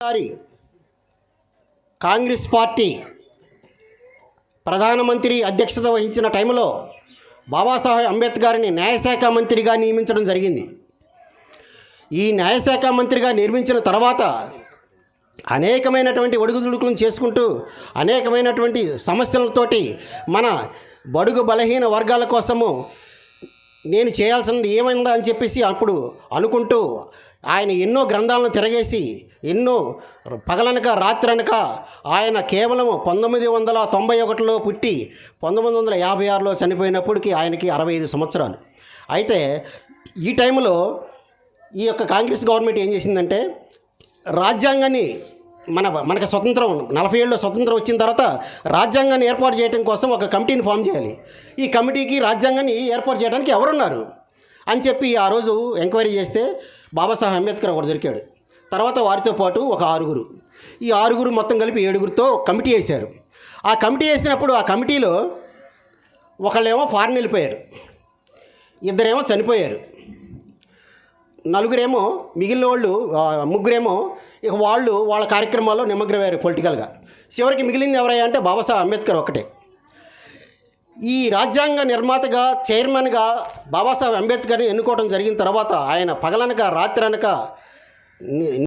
సారి Congress party ప్రధానమంత్రి అధ్యక్షత వహించిన టైంలో బాబాసాహెబ్ అంబేద్కర్ని న్యాయశాఖ మంత్రిగా నియమించడం జరిగింది. ఈ న్యాయశాఖ మంత్రిగా నిర్మించిన తర్వాత అనేకమైనటువంటి ఒడుగుదుడుకులను చేసుకుంటూ అనేకమైనటువంటి సమస్యలతోటి మన బడుగు బలహీన వర్గాల కోసము నేను చేయాల్సింది ఏమైందా అని చెప్పేసి అప్పుడు అనుకుంటూ ఆయన ఎన్నో గ్రంథాలను తిరగేసి ఎన్నో పగలనక రాత్రనక ఆయన కేవలం పంతొమ్మిది వందల తొంభై ఒకటిలో పుట్టి పంతొమ్మిది వందల యాభై ఆరులో చనిపోయినప్పటికీ ఆయనకి అరవై ఐదు సంవత్సరాలు. అయితే ఈ టైంలో ఈ యొక్క కాంగ్రెస్ గవర్నమెంట్ ఏం చేసిందంటే రాజ్యాంగాన్ని మన మనకు స్వతంత్రం నలభై ఏళ్ళలో స్వతంత్రం వచ్చిన తర్వాత రాజ్యాంగాన్ని ఏర్పాటు చేయడం కోసం ఒక కమిటీని ఫామ్ చేయాలి. ఈ కమిటీకి రాజ్యాంగాన్ని ఏర్పాటు చేయడానికి ఎవరున్నారు? అని చెప్పి ఆ రోజు ఎంక్వైరీ చేస్తే బాబాసాహెబ్ అంబేద్కర్ ఒకటి దొరికాడు. తర్వాత వారితో పాటు ఒక ఆరుగురు. ఈ ఆరుగురు మొత్తం కలిపి ఏడుగురితో కమిటీ వేశారు. ఆ కమిటీ వేసినప్పుడు ఆ కమిటీలో ఒకళ్ళేమో ఫారెన్ వెళ్ళిపోయారు. ఇద్దరేమో చనిపోయారు. నలుగురేమో మిగిలిన వాళ్ళు ముగ్గురేమో ఇక వాళ్ళు వాళ్ళ కార్యక్రమాల్లో నిమగ్నమయ్యారు పొలిటికల్గా. చివరికి మిగిలింది ఎవరయ్యా అంటే బాబాసాహెబ్ అంబేద్కర్ ఒక్కటే. ఈ రాజ్యాంగ నిర్మాతగా చైర్మన్గా బాబాసాహెబ్ అంబేద్కర్ని ఎన్నుకోవడం జరిగిన తర్వాత ఆయన పగలనక రాత్రనక అనక